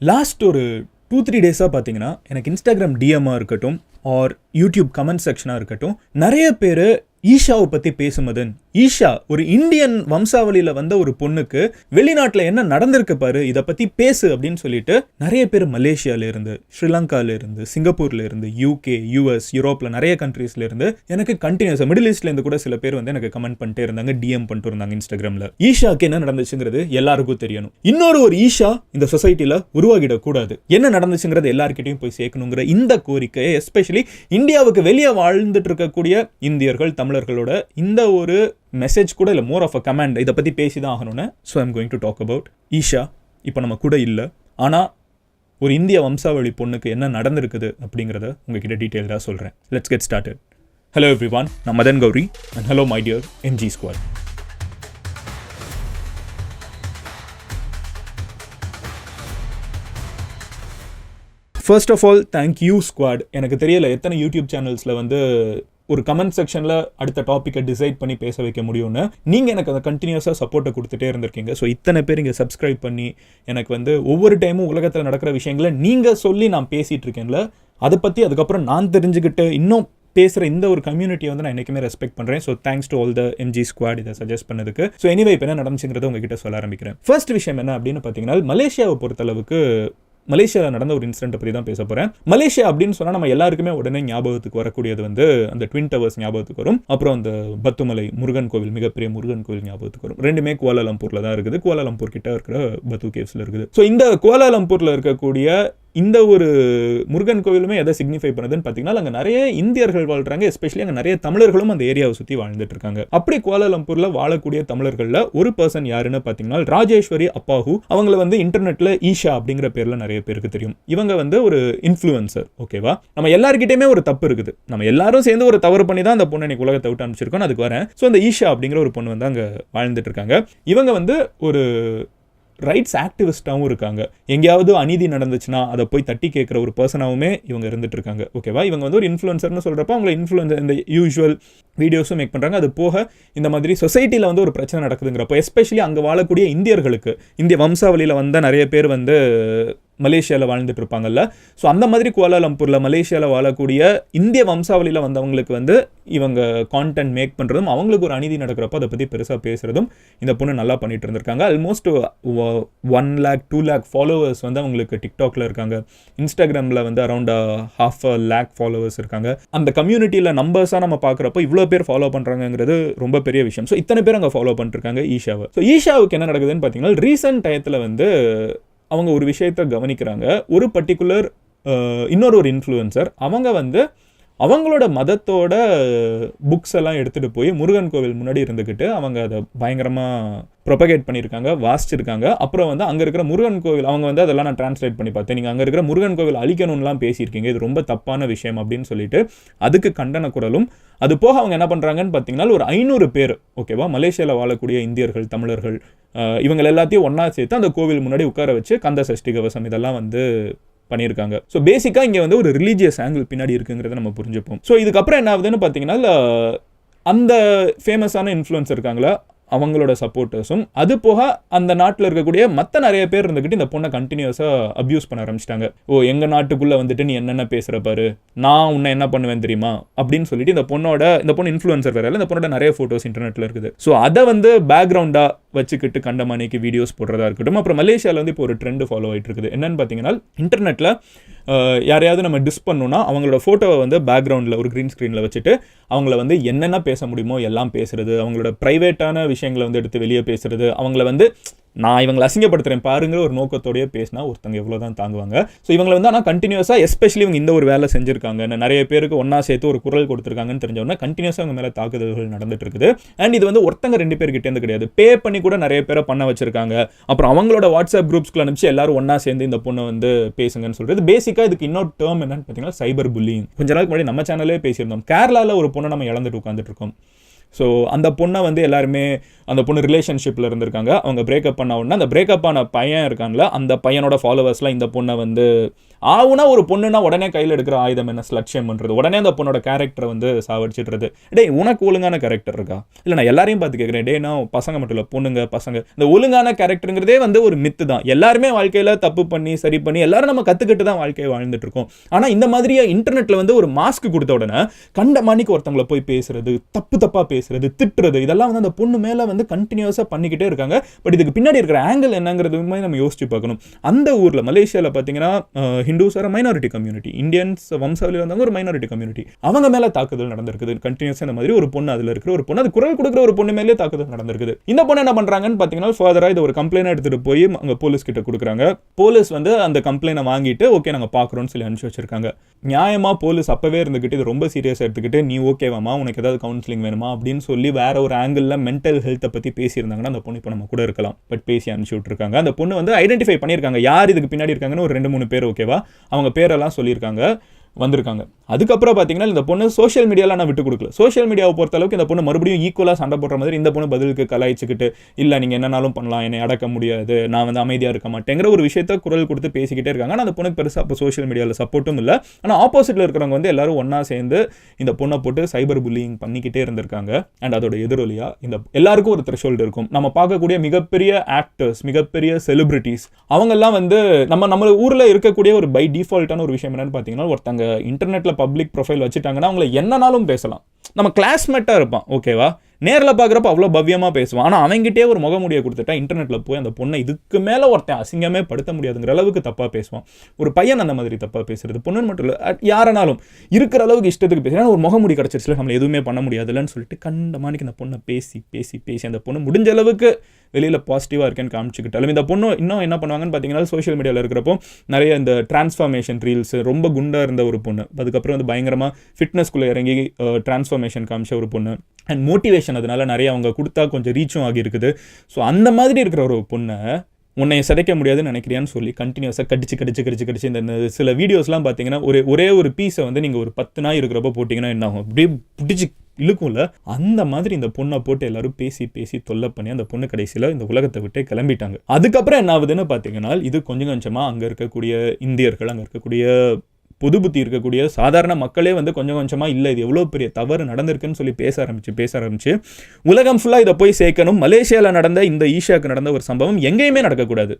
Last ஒரு two three டேஸாக பார்த்தீங்கன்னா எனக்கு இன்ஸ்டாகிராம் டிஎம்மாக இருக்கட்டும் ஆர் யூடியூப் கமெண்ட் செக்ஷனாக இருக்கட்டும் நிறைய பேர் ஈஷாவை பற்றி பேசுமதன். ஈஷா ஒரு இந்தியன் வம்சாவளியில் வந்த ஒரு பொண்ணுக்கு வெளிநாட்டில் என்ன நடந்திருக்கு பாரு இதை பற்றி பேசு அப்படின்னு சொல்லிட்டு நிறைய பேர் மலேசியால இருந்து ஸ்ரீலங்கால இருந்து சிங்கப்பூர்ல இருந்து யூகே யூஎஸ் யூரோப்ல நிறைய கண்ட்ரீஸ்ல இருந்து எனக்கு கண்டினியூஸாக மிடில் ஈஸ்ட்ல இருந்து கூட சில பேர் வந்து எனக்கு கமெண்ட் பண்ணிட்டே இருந்தாங்க டிஎம் பண்ணிட்டு இருந்தாங்க இன்ஸ்டாகிராம்ல ஈஷாக்கு என்ன நடந்துச்சுங்கிறது எல்லாருக்கும் தெரியணும். இன்னொரு ஒரு ஈஷா இந்த சொசைட்டியில் உருவாகிடக்கூடாது. என்ன நடந்துச்சுங்கிறது எல்லாருக்கிட்டையும் போய் சேர்க்கணுங்கிற இந்த கோரிக்கையை எஸ்பெஷலி இந்தியாவுக்கு வெளியே வாழ்ந்துட்டு இருக்கக்கூடிய இந்தியர்கள் தமிழர்களோட இந்த ஒரு மெசேஜ் கூட இல்லை மோர் ஆஃப் அ கமாண்ட் இதை பற்றி பேசி தான் ஆகணும்னு so I'm going to talk about Isha. இப்போ நம்ம கூட இல்லை. ஆனால் ஒரு இந்திய வம்சாவளி பொண்ணுக்கு என்ன நடந்திருக்குது அப்படிங்கிறத உங்ககிட்ட டீட்டெயில்டாக சொல்கிறேன் let's get started hello everyone நான் Madan Gowri. And hello my dear MG squad first of all thank you squad எனக்கு தெரியல எத்தனை யூடியூப் சேனல்ஸில் வந்து ஒரு கமெண்ட் செக்ஷனில் அடுத்த டாப்பிக்கை டிசைட் பண்ணி பேச வைக்க முடியும்னு நீங்கள் எனக்கு அந்த கண்டினியூஸாக சப்போர்ட்டை கொடுத்துட்டே இருந்திருக்கீங்க. ஸோ இத்தனை பேர் இங்கே சப்ஸ்கிரைப் பண்ணி எனக்கு வந்து ஒவ்வொரு டைமும் உலகத்தில் நடக்கிற விஷயங்களை நீங்கள் சொல்லி நான் பேசிகிட்டு இருக்கேன்ல அதை பற்றி அதுக்கப்புறம் நான் தெரிஞ்சுக்கிட்டு இன்னும் பேசுகிற இந்த ஒரு கம்யூனிட்டியை வந்து நான் என்றைக்குமே ரெஸ்பெக்ட் பண்ணுறேன் so thanks to all the MG squad இதை சஜஸ்ட் பண்ணதுக்கு. ஸோ எனிவே இப்போ என்ன நடந்துச்சுங்கிறத உங்ககிட்ட சொல்ல ஆரம்பிக்கிறேன். ஃபர்ஸ்ட் விஷயம் என்ன அப்படின்னு பார்த்தீங்கன்னா மலேசியாவை பொறுத்தளவுக்கு மலேசியாவில் நடந்த ஒரு இன்சிடென்ட் பற்றி தான் பேச போகிறேன் மலேசியா அப்படின்னு சொன்னால் நம்ம எல்லாருக்குமே உடனே ஞாபகத்துக்கு வரக்கூடியது வந்து அந்த ட்வின் டவர்ஸ் ஞாபகத்துக்கு வரும். அப்புறம் அந்த பத்துமலை முருகன் கோவில் மிகப்பெரிய முருகன் கோவில் ஞாபகத்துக்கு வரும். ரெண்டுமே குவாலலம்பூரில் தான் இருக்குது. குவாலலம்பூர் கிட்ட இருக்கிற பத்து கேவ்ஸில் இருக்குது. ஸோ இந்த குவாலலம்பூரில் இருக்கக்கூடிய இந்த ஒரு முருகன் கோவிலுமே எதை சிக்னிஃபை பண்ணுதுன்னு பார்த்தீங்கன்னா அங்கே நிறைய இந்தியர்கள் வாழ்கிறாங்க எஸ்பெஷலி அங்கே நிறைய தமிழர்களும் அந்த ஏரியாவை சுற்றி வாழ்ந்துட்டு இருக்காங்க. அப்படி கோலாலம்பூரில் வாழக்கூடிய தமிழர்களில் ஒரு பர்சன் யாருன்னு பார்த்தீங்கன்னா ராஜேஸ்வரி அப்பாஹு. அவங்கள வந்து இன்டர்நெட்டில் ஈஷா அப்படிங்கிற பேரில் நிறைய பேருக்கு தெரியும். இவங்க வந்து ஒரு இன்ஃப்ளூயன்சர் ஓகேவா நம்ம எல்லாருக்கிட்டையுமே ஒரு தப்பு இருக்குது. நம்ம எல்லாரும் சேர்ந்து ஒரு தவறு பண்ணி தான் அந்த பொண்ணை இன்னைக்கு உலகத்தை விட்டு அனுப்பிச்சிருக்கோம் அதுக்கு வரேன். ஸோ அந்த ஈஷா அப்படிங்கிற ஒரு பொண்ணு வந்து அங்கே வாழ்ந்துட்டு இருக்காங்க. இவங்க வந்து ஒரு ரைட்ஸ் ஆக்டிவிஸ்ட்டாகவும் இருக்காங்க. எங்கேயாவது அநீதி நடந்துச்சுன்னா அதை போய் தட்டி கேட்குற ஒரு பர்சனாகவுமே இவங்க இருந்துட்டு இருக்காங்க. ஓகேவா இவங்க வந்து ஒரு இன்ஃப்ளூன்சர்னு சொல்கிறப்ப அவங்கள இன்ஃப்ளூன்சர் இந்த யூஷுவல் வீடியோஸும் மேக் பண்ணுறாங்க அது போக இந்த மாதிரி சொசைட்டியில் வந்து ஒரு பிரச்சனை நடக்குதுங்கிறப்போ எஸ்பெஷலி அங்கே வாழக்கூடிய இந்தியர்களுக்கு இந்திய வம்சாவளியில் வந்த நிறைய பேர் வந்து மலேசியாவில் வாழ்ந்துட்டு இருப்பாங்கல்ல. ஸோ அந்த மாதிரி கோலாலம்பூரில் மலேசியாவில் வாழக்கூடிய இந்திய வம்சாவளியில் வந்தவங்களுக்கு வந்து இவங்க கான்டென்ட் மேக் பண்ணுறதும் அவங்களுக்கு ஒரு அநீதி நடக்கிறப்போ அதை பற்றி பெருசாக பேசுகிறதும் இந்த பொண்ணு நல்லா பண்ணிட்டு இருந்திருக்காங்க. Almost one lakh two lakh followers வந்து அவங்களுக்கு டிக்டாக்ல இருக்காங்க. இன்ஸ்டாகிராமில் வந்து around half a lakh followers இருக்காங்க. அந்த கம்யூனிட்டியில் நம்பர்ஸாக நம்ம பார்க்குறப்போ இவ்வளோ பேர் ஃபாலோ பண்ணுறாங்கிறது ரொம்ப பெரிய விஷயம். ஸோ இத்தனை பேர் அங்கே ஃபாலோ பண்ணிருக்காங்க ஈஷாவை. ஸோ ஈஷாவுக்கு என்ன நடக்குதுன்னு பார்த்தீங்கன்னா ரீசெண்ட் டயத்தில் வந்து அவங்க ஒரு விஷயத்தை கவனிக்கிறாங்க. ஒரு பர்டிகுலர் இன்னொரு ஒரு இன்ஃப்ளூயன்சர் அவங்க வந்து அவங்களோட மதத்தோட புக்ஸ் எல்லாம் எடுத்துகிட்டு போய் முருகன் கோவில் முன்னாடி இருந்துக்கிட்டு அவங்க அதை பயங்கரமாக ப்ரொபகேட் பண்ணியிருக்காங்க வாசிச்சிருக்காங்க. அப்புறம் வந்து அங்கே இருக்கிற முருகன் கோவில் அவங்க வந்து அதெல்லாம் நான் டிரான்ஸ்லேட் பண்ணி பார்த்தேன். நீங்கள் அங்கே இருக்கிற முருகன் கோவில் அழிக்கணும்லாம் பேசியிருக்கீங்க. இது ரொம்ப தப்பான விஷயம் அப்படின்னு சொல்லிட்டு அதுக்கு கண்டன குரலும் அது போக அவங்க என்ன பண்ணுறாங்கன்னு பார்த்தீங்கன்னா ஒரு ஐநூறு பேர் ஓகேவா மலேசியாவில் வாழக்கூடிய இந்தியர்கள் தமிழர்கள் இவங்க எல்லாத்தையும் ஒன்றா சேர்த்து அந்த கோவில் முன்னாடி உட்கார வச்சு கந்த சஷ்டி கவசம் இதெல்லாம் வந்து பண்ணியிருக்காங்க. ஸோ பேசிக்காக இங்கே வந்து ஒரு ரிலீஜியஸ் ஆங்கிள் பின்னாடி இருக்குங்கிறத நம்ம புரிஞ்சுப்போம். ஸோ இதுக்கப்புறம் என்ன ஆகுதுன்னு பார்த்தீங்கன்னா அந்த ஃபேமஸான இன்ஃப்ளூயன்ஸ் இருக்காங்களா அவங்களோட சப்போர்ட்டர்ஸும் அது போக அந்த நாட்டில் இருக்கக்கூடிய மற்ற நிறைய பேர் இருந்துக்கிட்டு இந்த பொண்ணை கண்டினியூஸாக அப்யூஸ் பண்ண ஆரம்பிச்சிட்டாங்க. ஓ எங்கள் நாட்டுக்குள்ளே வந்துட்டு நீ என்னென்ன பேசுகிற பாரு நான் உன்னை என்ன பண்ணுவேன் தெரியுமா அப்படின்னு சொல்லிட்டு இந்த பொண்ணோட இந்த பொண்ணு இன்ஃப்ளூயன்சர் வேற இந்த பொண்ணோட நிறைய ஃபோட்டோஸ் இன்டர்நெட்டில் இருக்குது. ஸோ அதை வந்து பேக்ரவுண்டாக வச்சுக்கிட்டு கண்டமானிக்கு வீடியோஸ் போடுறதா இருக்கட்டும். அப்புறம் மலேசியாவில் வந்து இப்போ ஒரு ட்ரெண்ட் ஃபாலோ ஆகிட்டு இருக்குது என்னன்னு பார்த்தீங்கன்னா இன்டர்நெட்டில் யாரையாவது நம்ம டிஸ் பண்ணோன்னா அவங்களோட ஃபோட்டோவை வந்து பேக்ரவுண்டில் ஒரு க்ரீன் ஸ்க்ரீனில் வச்சுட்டு அவங்கள வந்து என்னென்ன பேச முடியுமோ எல்லாம் பேசுறது அவங்களோட ப்ரைவேட்டான விஷயங்களை வந்து எடுத்து வெளியே பேசுறது அவங்கள வந்து நான் இவங்களை அசிங்கப்படுத்துகிறேன் பாருங்கிற ஒரு நோக்கத்தோடய பேசினா ஒருத்தங்க எவ்வளோ தான் தாங்குவாங்க. ஸோ இவங்களை வந்து ஆனால் கண்டினியூஸாக எஸ்பெஷலி இவங்க இந்த ஒரு வேலை செஞ்சுருக்காங்க. நிறைய பேருக்கு ஒன்றா சேர்த்து ஒரு குரல் கொடுத்துருக்காங்கன்னு தெரிஞ்சவொன்னா கண்டினியூஸாக அவங்க மேலே தாக்குதல்கள் நடந்துட்டு இருக்குது. அண்ட் இது வந்து ஒருத்தங்க ரெண்டு பேர்கிட்டேருந்து கிடையாது. பே பண்ணி கூட நிறைய பேரை பண்ண வச்சிருக்காங்க. அப்புறம் அவங்களோட வாட்ஸ்அப் குரூப்ஸ்க்குள்ள அனுப்பிச்சு எல்லாரும் ஒன்றா சேர்ந்து இந்த பொண்ணை வந்து பேசுங்கன்னு சொல்கிறது பேசிக்காக இதுக்கு இன்னொரு டேர்ம் என்னன்னு பார்த்தீங்கன்னா சைபர் புல்லிங் கொஞ்ச நாளுக்கு முன்னாடி நம்ம சேனலே பேசியிருந்தோம். கேரளாவில் ஒரு பொண்ணை நம்ம இழந்துட்டு உட்காந்துட்டு இருக்கோம். ஸோ அந்த பொண்ணை வந்து எல்லாருமே அந்த பொண்ணு ரிலேஷன்ஷிப்பில் இருந்திருக்காங்க. அவங்க பிரேக்கப் பண்ண உடனே அந்த பிரேக்கப் ஆன பையன் இருக்காங்களா அந்த பையனோட ஃபாலோவர்ஸ்லாம் இந்த பொண்ணை வந்து ஆவுனா ஒரு பொண்ணுனா உடனே கையில் எடுக்கிற ஆயுதம் என்ன? ஸ்லட்சியம் பண்ணுறது உடனே அந்த பொண்ணோட கேரக்டரை வந்து சாவடிச்சிடுறது. டேய் உனக்கு ஒழுங்கான கேரக்டர் இருக்கா? இல்லை நான் எல்லாரையும் பார்த்து கேட்குறேன் டே நான் பசங்க மட்டும் இல்லை பொண்ணுங்க பசங்க. இந்த ஒழுங்கான கேரக்டருங்கிறதே வந்து ஒரு மித்து தான். எல்லாருமே வாழ்க்கையில் தப்பு பண்ணி சரி பண்ணி எல்லாரும் நம்ம கற்றுக்கிட்டு தான் வாழ்க்கையை வாழ்ந்துட்டு இருக்கோம். ஆனால் இந்த மாதிரியே இன்டர்நெட்டில் வந்து ஒரு மாஸ்க் கொடுத்த உடனே கண்ட மணிக்கு ஒருத்தவங்களை போய் பேசுறது தப்பு தப்பாக பேசுறது திட்டுறது இதெல்லாம் வந்து அந்த பொண்ணு மேலே வந்து கண்டினியூஸாக பண்ணிக்கிட்டே இருக்காங்க. பட் இதுக்கு பின்னாடி இருக்கிற ஆங்கிள் என்னங்கிறதுமே நம்ம யோசிச்சு பார்க்கணும். அந்த ஊரில் மலேசியாவில் பார்த்தீங்கன்னா ஹிந்துஸ் ஒரு மைனாரிட்டி கம்யூனிட்டி இந்தியன்ஸ் வம்சாவளியில் இருந்தவங்க ஒரு மைனாரிட்டி கம்யூனிட்டி அவங்க மேலே தாக்குதல் நடந்திருக்குது. கண்டினியூஸாக இந்த மாதிரி ஒரு பொண்ணு அதில் இருக்கிற ஒரு பொண்ணு அது குரல் கொடுக்குற ஒரு பொண்ணு மேலே தாக்குதல் நடந்திருக்குது. இந்த பொண்ணு என்ன பண்ணுறாங்கன்னு பார்த்தீங்கன்னா ஃபர்தராக இது ஒரு கம்ப்ளைண்ட் எடுத்துகிட்டு போய் அங்கே போலீஸ் கிட்ட கொடுக்குறாங்க. போலீஸ் வந்து அந்த கம்ப்ளைண்ட்டை வாங்கிட்டு ஓகே நாங்கள் பார்க்குறோன்னு சொல்லி அனுப்பிச்சு வச்சிருக்காங்க. நியாயமாக போலீஸ் அப்பவே இருந்துக்கிட்டு இது ரொம்ப சீரியஸாக எடுத்துக்கிட்டு நீ ஓகேவாமா உனக்கு ஏதாவது கவுன்சிலிங் வேணுமா? அப்படின்னு சொல்லி வேற ஒரு ஆங்கிளில் மென்டல் ஹெல்த்தை பற்றி பேசியிருந்தாங்கன்னா அந்த பொண்ணு இப்போ நம்ம கூட இருக்கலாம். பட் பேசி அனுப்பிச்சு விட்ருக்காங்க அந்த பொண்ணு வந்து ஐடென்டிஃபை பண்ணியிருக்காங்க. யார் இதுக்கு பின்னாடி இருக்காங்கன்னு ஒரு ரெண்டு மூணு பேர் ஓகேவா அவங்க பேரெல்லாம் சொல்லியிருக்காங்க. வந்திருக்காங்க. அதுக்கப்புறம் பார்த்தீங்கன்னா இந்த பொண்ணு சோஷியல் மீடியாவில் நான் விட்டு கொடுக்கல. சோஷியல் மீடியாவை பொறுத்த அளவுக்கு இந்த பொண்ணு மறுபடியும் ஈக்குவலாக சண்டை போடுற மாதிரி இந்த பொண்ணு பதிலுக்கு கலாய்ச்சிக்கிட்டு இல்லை நீங்கள் என்னனாலும் பண்ணலாம் என்னை அடக்க முடியாது நான் வந்து அமைதியாக இருக்க மாட்டேங்கிற ஒரு விஷயத்த குரல் கொடுத்து பேசிக்கிட்டே இருக்காங்க. ஆனால் அந்த பொண்ணுக்கு பெருசாக அப்போ சோஷியல் மீடியாவில் சப்போர்ட்டும் இல்லை. ஆனால் ஆப்போசிட்டில் இருக்கிறவங்க வந்து எல்லாரும் ஒன்றா சேர்ந்து இந்த பொண்ணை போட்டு சைபர் புல்லிங் பண்ணிக்கிட்டே இருந்திருக்காங்க. அண்ட் அதோட எதிரொலியாக இந்த எல்லாருக்கும் ஒரு த்ரெஷோல்டு இருக்கும். நம்ம பார்க்கக்கூடிய மிகப்பெரிய ஆக்டர்ஸ் மிகப்பெரிய செலிபிரிட்டிஸ் அவங்கெல்லாம் வந்து நம்ம நம்ம ஊரில் இருக்கக்கூடிய ஒரு பை டிஃபால்ட்டான ஒரு விஷயம் என்னன்னு பார்த்தீங்கன்னா ஒருத்தங்க இன்டர்நெட்டில் பப்ளிக் ப்ரொஃபைல் வச்சுட்டாங்கன்னா அவங்கள என்னனாலும் பேசலாம். நம்ம கிளாஸ்மேட்டாக இருப்பான் ஓகேவா நேரில் பார்க்குறப்ப அவ்வளோ பவ்யமாக பேசுவான். ஆனால் அவங்ககிட்டே ஒரு முகமுடியை கொடுத்துட்டா இன்டர்நெட்டில் போய் அந்த பொண்ணை இதுக்கு மேலே ஒருத்தன் அசிங்கமே படுத்த முடியாதுங்கிற அளவுக்கு தப்பாக பேசுவான். ஒரு பையன் அந்த மாதிரி தப்பாக பேசுறது பொண்ணுன்னு மட்டும் இல்லை அட் யாரனாலும் இருக்கிற அளவுக்கு இஷ்டத்துக்கு பேசுகிறேன் ஒரு முகமுடி கிடச்சிருச்சுல நம்மளை எதுவுமே பண்ண முடியாதுலன்னு சொல்லிட்டு கண்டமானிக்கு இந்த அந்த பொண்ணை பேசி பேசி பேசி அந்த பொண்ணு முடிஞ்ச அளவுக்கு வெளியில் பாசிட்டிவாக இருக்கேன்னு காமிச்சிக்கிட்டாலும் இந்த பொண்ணு இன்னும் என்ன பண்ணுவாங்கன்னு பார்த்தீங்கன்னா சோஷியல் மீடியாவில் இருக்கிறப்போ நிறைய இந்த டிரான்ஸ்ஃபார்மேஷன் ரீல்ஸ் ரொம்ப குண்டாக இருந்த ஒரு பொண்ணு. அதுக்கப்புறம் வந்து பயங்கரமாக ஃபிட்னஸ்குள்ளே இறங்கி டிரான்ஸ்ஃபார்மேஷன் காமிச்ச ஒரு பொண்ணு. அண்ட் மோட்டிவேஷன் அதனால நிறைய அவங்க கொடுத்தா கொஞ்சம் ரீச்சும் ஆகியிருக்குது. ஸோ அந்த மாதிரி இருக்கிற ஒரு பொண்ணை உன்னை சிதைக்க முடியாதுன்னு நினைக்கிறியான்னு சொல்லி கண்டினியூஸாக கடிச்சு கடிச்சு கடிச்சு கடிச்சு இந்த சில வீடியோஸ்லாம் பார்த்தீங்கன்னா ஒரு ஒரே ஒரு பீஸை வந்து நீங்கள் ஒரு பத்து நாள் இருக்கிறப்ப போட்டிங்கன்னா என்ன ஆகும்? அப்படியே பிடிச்சி இழுக்கும்ல? அந்த மாதிரி இந்த பொண்ணை போட்டு எல்லாரும் பேசி பேசி தொல்லை பண்ணி அந்த பொண்ணு கடைசியில் இந்த உலகத்தை விட்டே கிளம்பிட்டாங்க. அதுக்கப்புறம் என்ன ஆகுதுன்னு பார்த்தீங்கன்னா இது கொஞ்சம் கொஞ்சமாக அங்கே இருக்கக்கூடிய இந்தியர்கள் அங்கே இருக்கக்கூடிய புது புத்தி இருக்கக்கூடிய சாதாரண மக்களே வந்து கொஞ்சம் கொஞ்சமாக இல்லை இது எவ்வளோ பெரிய தவறு நடந்திருக்குன்னு சொல்லி பேச ஆரம்பிச்சு பேச ஆரம்பிச்சு உலகம் ஃபுல்லாக இதை போய் சேர்க்கணும். மலேசியாவில் நடந்த இந்த ஈஷாவுக்கு நடந்த ஒரு சம்பவம் எங்கேயுமே நடக்கக்கூடாது.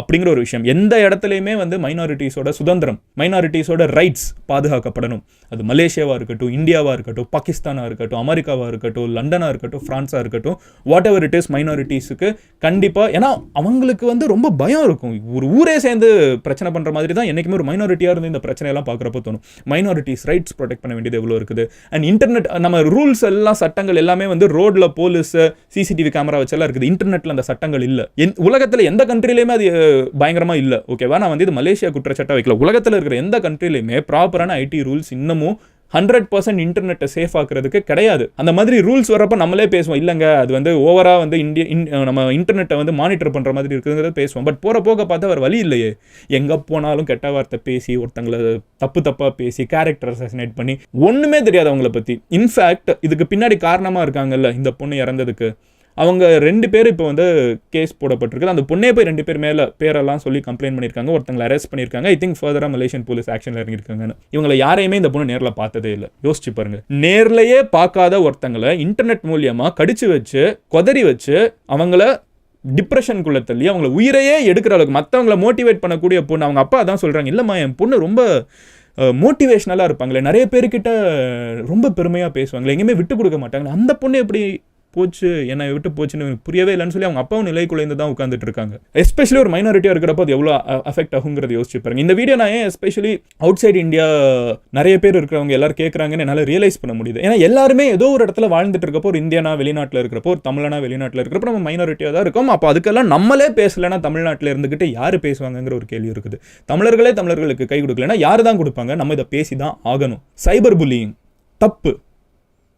அப்படிங்கிற ஒரு விஷயம். எந்த இடத்துலையுமே வந்து மைனாரிட்டிஸோட சுதந்திரம் மைனாரிட்டிஸோட ரைட்ஸ் பாதுகாக்கப்படணும். அது மலேசியாவாக இருக்கட்டும் இந்தியாவாக இருக்கட்டும் பாகிஸ்தானாக இருக்கட்டும் அமெரிக்காவாக இருக்கட்டும் லண்டனாக இருக்கட்டும் ஃப்ரான்ஸாக இருக்கட்டும் வாட் எவர் இட் இஸ் மைனாரிட்டிஸுக்கு கண்டிப்பாக ஏன்னா அவங்களுக்கு வந்து ரொம்ப பயம் இருக்கும். ஒரு ஊரே சேர்ந்து பிரச்சனை பண்ணுற மாதிரி தான் என்றைக்குமே ஒரு மைனாரிட்டியாக இருந்து இந்த பிரச்சனையெல்லாம் பார்க்குறப்ப தோணும். மைனாரிட்டிஸ் ரைட்ஸ் ப்ரொடெக்ட் பண்ண வேண்டியது எவ்வளோ இருக்குது? அண்ட் இன்டர்நெட் நம்ம ரூல்ஸ் எல்லாம் சட்டங்கள் எல்லாமே வந்து ரோட்டில் போலீஸ் சிசிடிவி கேமரா வச்செல்லாம் இருக்குது. இன்டர்நெட்டில் அந்த சட்டங்கள் இல்லை. என் உலகத்தில் எந்த கண்ட்ரிலையுமே அது பயங்கரமாக இல்லை ஓகேவா நான் வந்து இது மலேசியா குற்றச்சாட்டாக வைக்கல. உலகத்தில் இருக்கிற எந்த கண்ட்ரிலையுமே ப்ராப்பரான ஐடி ரூல்ஸ் இன்னமும் ஹண்ட்ரட் பர்சன்ட் இன்டர்நெட்டை சேஃப் ஆக்குறதுக்கு கிடையாது. அந்த மாதிரி ரூல்ஸ் வரப்போ நம்மளே பேசுவோம். இல்லைங்க அது வந்து ஓவராக வந்து இந்திய இன் நம்ம இன்டர்நெட்டை வந்து மானிட்டர் பண்ணுற மாதிரி இருக்குங்கிறத பேசுவோம். பட் போகிற போக பார்த்தா அவர் வழி இல்லையே. எங்கே போனாலும் கெட்ட வார்த்தை பேசி ஒருத்தங்களை தப்பு தப்பாக பேசி கேரக்டர் அசசினேட் பண்ணி ஒன்றுமே தெரியாது அவங்கள பற்றி இன்ஃபேக்ட் இதுக்கு பின்னாடி காரணமாக இருக்காங்கல்ல இந்த பொண்ணு இறந்ததுக்கு. அவங்க ரெண்டு பேர் இப்போ வந்து கேஸ் போடப்பட்டிருக்கு அந்த பொண்ணே போய் ரெண்டு பேர் மேலே பேரெல்லாம் சொல்லி கம்ப்ளைண்ட் பண்ணியிருக்காங்க. ஒருத்தங்களை அரெஸ்ட் பண்ணியிருக்காங்க. ஐ திங்க் ஃபர்தராக மலேசியன் போலீஸ் ஆக்ஷனில் இறங்கியிருக்காங்கன்னு. இவங்களை யாரையுமே இந்த பொண்ணு நேரில் பார்த்ததே இல்லை. யோசிச்சு பாருங்க. நேர்லையே பார்க்காத ஒருத்தங்களை இன்டர்நெட் மூலியமாக கடிச்சு வச்சு கொதறி வச்சு அவங்கள டிப்ரெஷனுக்குள்ளே தள்ளி அவங்கள உயிரையே எடுக்கிற அளவுக்கு மற்றவங்கள மோட்டிவேட் பண்ணக்கூடிய பொண்ணு அவங்க அப்பா தான் சொல்கிறாங்க இல்லைம்மா என் பொண்ணு ரொம்ப மோட்டிவேஷ்னலாக இருப்பாங்களே நிறைய பேர்கிட்ட ரொம்ப பெருமையாக பேசுவாங்களே எங்கேயுமே விட்டு கொடுக்க மாட்டாங்களே அந்த பொண்ணு எப்படி போச்சு என்னை விட்டு போச்சுன்னு எனக்கு புரியவே இல்லைன்னு சொல்லி அவங்க அப்பாவும் நிலை குலைந்து தான் உட்காந்துட்டு இருக்காங்க எஸ்பெஷலி ஒரு மைனாரிட்டியாக இருக்கிறப்போ அது எவ்வளோ அஃபெக்ட் ஆகுங்கிறத யோசிச்சு பாருங்க. இந்த வீடியோ நான் ஏன் எஸ்பெஷலி அவுட் சைட் இந்தியா நிறைய பேர் இருக்கிறவங்க எல்லாரும் கேட்குறாங்கன்னு என்னால் ரியலைஸ் பண்ண முடியுது. ஏன்னா எல்லாருமே ஏதோ ஒரு இடத்துல வாழ்ந்துட்டு இருக்கப்போ ஒரு இந்தியானா வெளிநாட்டில் இருக்கிறப்போ ஒரு தமிழனா வெளிநாட்டில் இருக்கிறப்போ நம்ம மைனாரிட்டியாக தான் இருக்கோம். அப்போ அதுக்கெல்லாம் நம்மளே பேசலைன்னா தமிழ்நாட்டில் இருந்துக்கிட்டு யார் பேசுவாங்கங்கிற ஒரு கேள்வி இருக்குது. தமிழர்களே தமிழர்களுக்கு கை கொடுக்கலன்னா யார் தான் கொடுப்பாங்க? நம்ம இதை பேசி தான் ஆகணும். சைபர் புல்லிங் தப்பு.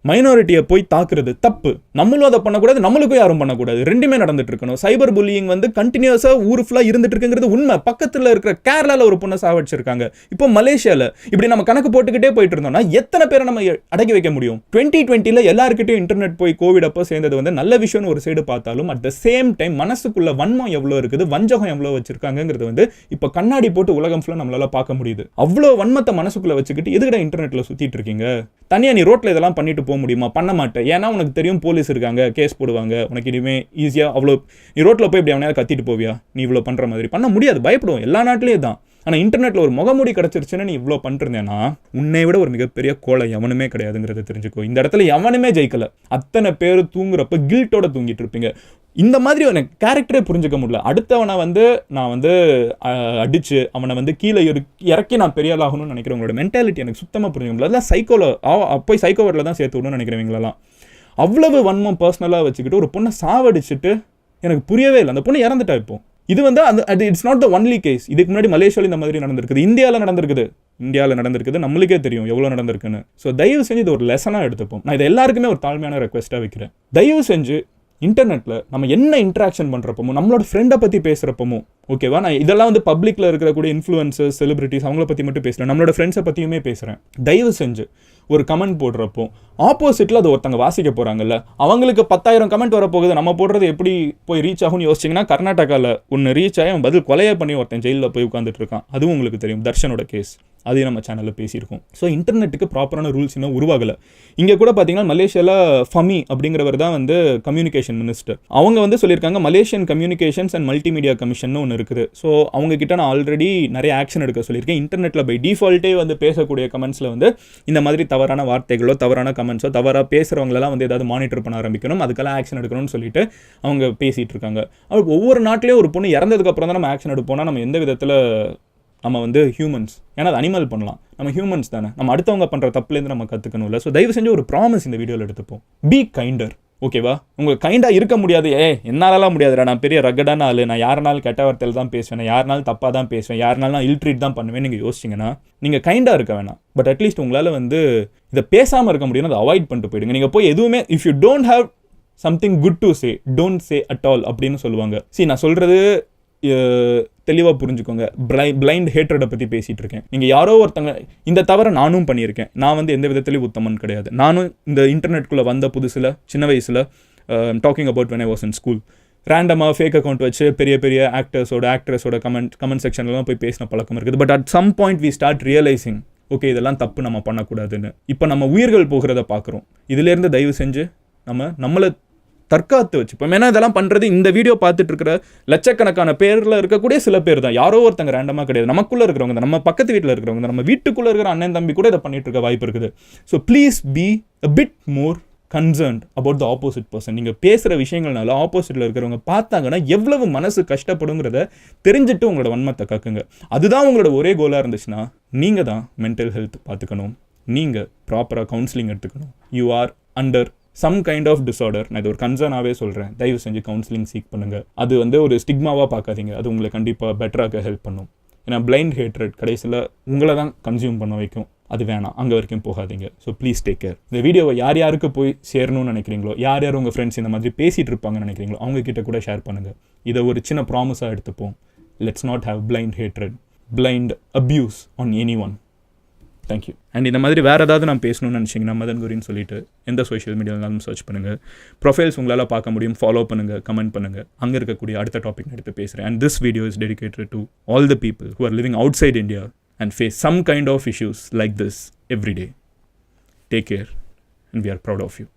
மைனாரிட்டியை போய் தாக்குறது தப்பு. நம்மளும் அதை பண்ணக்கூடாது நம்மளுக்கும் யாரும் பண்ணக்கூடாது. ரெண்டுமே நடந்துட்டு இருக்கணும். சைபர் புல்லிங் வந்து கண்டினியூஸாக ஊர் ஃபுல்லாக இருந்துட்டு இருக்குங்கிறது உண்மை. பக்கத்தில் இருக்கிற கேரளாவில் ஒரு பொண்ணை சாவடிச்சிருக்காங்க. இப்போ மலேசியாவில் இப்படி நம்ம கணக்கு போட்டுக்கிட்டே போயிட்டு இருந்தோம்னா எத்தனை பேரை நம்ம அடக்கி வைக்க முடியும்? டுவெண்ட்டி டுவெண்ட்டில எல்லாருக்கிட்டையும் இன்டர்நெட் போய் கோவிட் அப்போ சேர்ந்தது வந்து நல்ல விஷயம்னு ஒரு சைடு பார்த்தாலும் அட் த சேம் டைம் மனசுக்குள்ள வன்மம் எவ்வளோ இருக்குது வஞ்சகம் எவ்வளோ வச்சிருக்காங்கிறது வந்து இப்போ கண்ணாடி போட்டு உலகம் ஃபுல்லாக நம்மளால பார்க்க முடியுது. அவ்வளோ வன்மத்தை மனசுக்குள்ள வச்சுக்கிட்டு எதுக்கடா இன்டர்நெட்டில் சுற்றிட்டு இருக்கீங்க? தனியாக நீ ரோட்டில் இதெல்லாம் பண்ணிட்டு போக முடியுமா? பண்ண மாட்டேன். ஏன்னா உனக்கு தெரியும் போலீஸ் இருக்காங்க கேஸ் போடுவாங்க. உனக்கு இனிமேல் ஈஸியாக அவ்வளோ நீ ரோட்டில் போய் இப்படி அவனையாவது கத்திட்டு போவியா? நீ இவ்வளோ பண்ணுற மாதிரி. பண்ண முடியாது. பயப்படுவோம். எல்லா நாட்டிலேயும் தான் ஆனால் இன்டர்நெட்டில் ஒரு முகமூடி கிடச்சிருச்சுன்னு நீ இவ்வளோ பண்ணிருந்தேன்னா உன்னை விட ஒரு மிகப்பெரிய கோலை எவனுமே கிடையாதுங்கிறத தெரிஞ்சுக்கோ. இந்த இடத்துல எவனுமே ஜெயிக்கலை. அத்தனை பேர் தூங்குறப்ப கில்ட்டோட தூங்கிட்டு இருப்பீங்க. இந்த மாதிரி எனக்கு கேரக்டரே புரிஞ்சுக்க முடியல. அடுத்தவனை வந்து நான் வந்து அடித்து அவனை வந்து கீழே இரு இறக்கி நான் பெரிய ஆகணும்னு நினைக்கிறவங்களோட மென்டாலிட்டி எனக்கு சுத்தமாக புரிஞ்சுக்க முடியல. அதெல்லாம் சைக்கோல போய் சைக்கோ வார்டில் தான் சேர்த்து விடணும்னு நினைக்கிறவங்களெல்லாம் அவ்வளவு வன்மம் பர்சனலாக வச்சுக்கிட்டு ஒரு பொண்ணை சாவடிச்சுட்டு எனக்கு புரியவே இல்லை. அந்த பொண்ணு இறந்துட்டா இப்போ. இது வந்து அந்த அது it's not the only case இதுக்கு முன்னாடி மலேசியாவில் இந்த மாதிரி நடந்திருக்குது. இந்தியாவில் நடந்திருக்குது. இந்தியாவில் நடந்திருக்குது. நம்மளுக்கே தெரியும் எவ்வளோ நடந்திருக்குன்னு. ஸோ தயவு செஞ்சு இது ஒரு லெசனாக எடுத்துப்போம். நான் இது எல்லாருக்குமே ஒரு தாழ்மையான ரெக்வெஸ்ட்டாக வைக்கிறேன். தயவு செஞ்சு இன்டர்நெட்டில் நம்ம என்ன இன்ட்ராக்ஷன் பண்ணுறப்பமோ நம்மளோட ஃப்ரெண்டை பற்றி பேசுகிறப்பமோ ஓகேவா நான் இதெல்லாம் வந்து பப்ளிக்கில் இருக்கக்கூடிய இன்ஃப்ளூயன்சஸ் செலிபிரிட்டிஸ் அவங்கள பற்றி மட்டும் பேசுகிறேன் நம்மளோட ஃப்ரெண்ட்ஸை பற்றியுமே பேசுகிறேன் தயவு செஞ்சு ஒரு கமெண்ட் போடுறப்போ ஆப்போசிட்டில் அது ஒருத்தங்க வாசிக்க போகிறாங்கல்ல அவங்களுக்கு பத்தாயிரம் கமெண்ட் வரப்போகுது. நம்ம போடுறது எப்படி போய் ரீச் ஆகும்னு யோசிச்சிங்கன்னா கர்நாடகாவில் ஒன்று ரீச் ஆகி அவன் பதில் கொலையை பண்ணி ஒருத்தன் ஜெயிலில் போய் உட்காந்துட்டு இருக்கான். அதுவும் உங்களுக்கு தெரியும் தர்ஷனோட கேஸ் அதையும் நம்ம சேனலில் பேசியிருக்கோம். ஸோ இன்டர்நெட்டுக்கு ப்ராப்பரான ரூல்ஸ் இன்னும் உருவாகலை. இங்கே கூட பார்த்தீங்கன்னா மலேசியாவில் ஃபமி அப்படிங்கிறவர் தான் வந்து கம்யூனிகேஷன் மினிஸ்டர் அவங்க வந்து சொல்லியிருக்காங்க Malaysian communications and multimedia commission ஒன்று இருக்குது. ஸோ அவங்க கிட்ட நான் ஆல்ரெடி நிறைய ஆக்ஷன் எடுக்க சொல்லியிருக்கேன். இன்டர்நெட்டில் பை டிஃபால்ட்டே வந்து பேசக்கூடிய கமெண்ட்ஸில் வந்து இந்த மாதிரி தவறான வார்த்தைகளோ தவறான கமெண்ட்ஸோ தவறாக பேசுகிறவங்களெல்லாம் வந்து ஏதாவது மானிட்டர் பண்ண ஆரம்பிக்கணும். அதுக்கெல்லாம் ஆக்ஷன் எடுக்கணும்னு சொல்லிட்டு அவங்க பேசிகிட்டு இருக்காங்க. அவருக்கு ஒவ்வொரு நாட்டிலேயும் ஒரு பொண்ணு இறந்ததுக்கப்புறம் தான் நம்ம ஆக்ஷன் எடுப்போம்னா நம்ம எந்த விதத்தில் நம்ம வந்து ஹியூமன்ஸ் ஏன்னா அது அனிமல் பண்ணலாம். நம்ம ஹியூமன்ஸ் தானே. நம்ம அடுத்தவங்க பண்ணுற தப்புலேருந்து நம்ம கற்றுக்கணும்ல ஸோ தயவு செஞ்சு ஒரு ப்ராமிஸ் இந்த வீடியோவில் எடுத்துப்போம். பி கைண்டர் ஓகேவா உங்களுக்கு கைண்டாக இருக்க முடியாது. ஏ என்னாலலாம் முடியாதுடா. நான் பெரிய ரகடான ஆள். நான் யாருனாலும் கெட்ட வார்த்தையில் தான் பேசுவேன். நான் யாருனாலும் தப்பாக தான் பேசுவேன். யாருனாலும் நான் இல்ட்ரீட் தான் பண்ணுவேன் நீங்கள் யோசிச்சிங்கன்னா நீங்கள் கைண்டாக இருக்க வேணாம். பட் அட்லீஸ்ட் உங்களால் வந்து இதை பேசாமல் இருக்க முடியும்னு அதை அவாய்ட் பண்ணிட்டு போயிடுங்க. நீங்கள் போய் எதுவுமே if you don't have something good to say don't say at all அப்படின்னு சொல்லுவாங்க. சரி நான் சொல்கிறது தெளிவாக புரிஞ்சுக்கோங்க. பிளை பிளைண்ட் ஹேட்ரடை பற்றி பேசிகிட்டு இருக்கேன் நீங்கள் யாரோ ஒருத்தங்க இந்த தவிர நானும் பண்ணியிருக்கேன். நான் வந்து எந்த விதத்துலையும் உத்தமன் கிடையாது. நானும் இந்த இன்டர்நெட்குள்ளே வந்த புதுசில் சின்ன வயசில் talking about when I was in school ரேண்டமாக ஃபேக் அக்கௌண்ட் வச்சு பெரிய பெரிய ஆக்டர்ஸோட ஆக்ட்ரஸோட கமெண்ட் கமெண்ட் செக்ஷன்லாம் போய் பேசின பழக்கம் இருக்குது. But at some point we start realising okay இதெல்லாம் தப்பு நம்ம பண்ணக்கூடாதுன்னு. இப்போ நம்ம உயிர்கள் போகிறத பார்க்குறோம் இதுலேருந்து தயவு செஞ்சு நம்ம நம்மளை தற்காத்து வச்சுப்போம். ஏன்னா இதெல்லாம் பண்ணுறது இந்த வீடியோ பார்த்துட்டு இருக்கிற லட்சக்கணக்கான பேரில் இருக்கக்கூடிய சில பேர் தான். யாரோ ஒருத்தங்க ரேண்டமாக கிடையாது. நமக்குள்ளே இருக்கிறவங்க நம்ம பக்கத்து வீட்டில் இருக்கிறவங்க நம்ம வீட்டுக்குள்ளே இருக்கிற அண்ணன் தம்பி கூட இதை பண்ணிட்டு இருக்க வாய்ப்பு இருக்குது. So please be a bit more concerned about the opposite person நீங்கள் பேசுகிற விஷயங்கள்னால ஆப்போசிட்டில் இருக்கிறவங்க பார்த்தாங்கன்னா எவ்வளவு மனசு கஷ்டப்படுங்கிறத தெரிஞ்சுட்டு உங்களோட வன்மத்தை கக்குங்க. அதுதான் உங்களோட ஒரே கோலாக இருந்துச்சுன்னா நீங்கள் தான் மென்டல் ஹெல்த் பார்த்துக்கணும். நீங்கள் ப்ராப்பராக கவுன்சிலிங் எடுத்துக்கணும். You are under some kind of disorder நான் இது ஒரு கன்சர்னாகவே சொல்கிறேன் தயவு செஞ்சு கவுன்சிலிங் சீக் பண்ணுங்கள் அது வந்து ஒரு ஸ்டிக்மாவாக பார்க்காதீங்க. அது உங்களை கண்டிப்பாக பெட்டராக ஹெல்ப் பண்ணும். ஏன்னா பிளைண்ட் ஹேட்ரட் கடைசியில் உங்களை தான் கன்சியூம் பண்ண வைக்கும். அது வேணாம். அங்கே வரைக்கும் போகாதீங்க. ஸோ ப்ளீஸ் டேக் கேர் இந்த வீடியோவை யார் யாருக்கு போய் சேரணும்னு நினைக்கிறீங்களோ யார் யார் உங்கள் ஃப்ரெண்ட்ஸ் இந்த மாதிரி பேசிகிட்டு இருப்பாங்கன்னு நினைக்கிறீங்களோ அவங்க கூட ஷேர் பண்ணுங்கள் இதை ஒரு சின்ன ப்ராமிஸாக எடுத்துப்போம். Let's not have blind hatred blind abuse on anyone thank you and இந்த மாதிரி வேறு ஏதாவது நான் பேசணும்னு நினச்சிங்கன்னா மதன் குரின்னு சொல்லிட்டு எந்த சோஷியல் மீடியாவிலும் சர்ச் பண்ணுங்கள் ப்ரொஃபைல்ஸ் உங்களால் பார்க்க முடியும். ஃபாலோ பண்ணுங்கள் கமெண்ட் பண்ணுங்கள் அங்கே இருக்கக்கூடிய அடுத்த டாபிக் எடுத்து பேசுகிறேன் and this video is dedicated to all the people who are living outside India and face some kind of issues like this every day. Take care and we are proud of you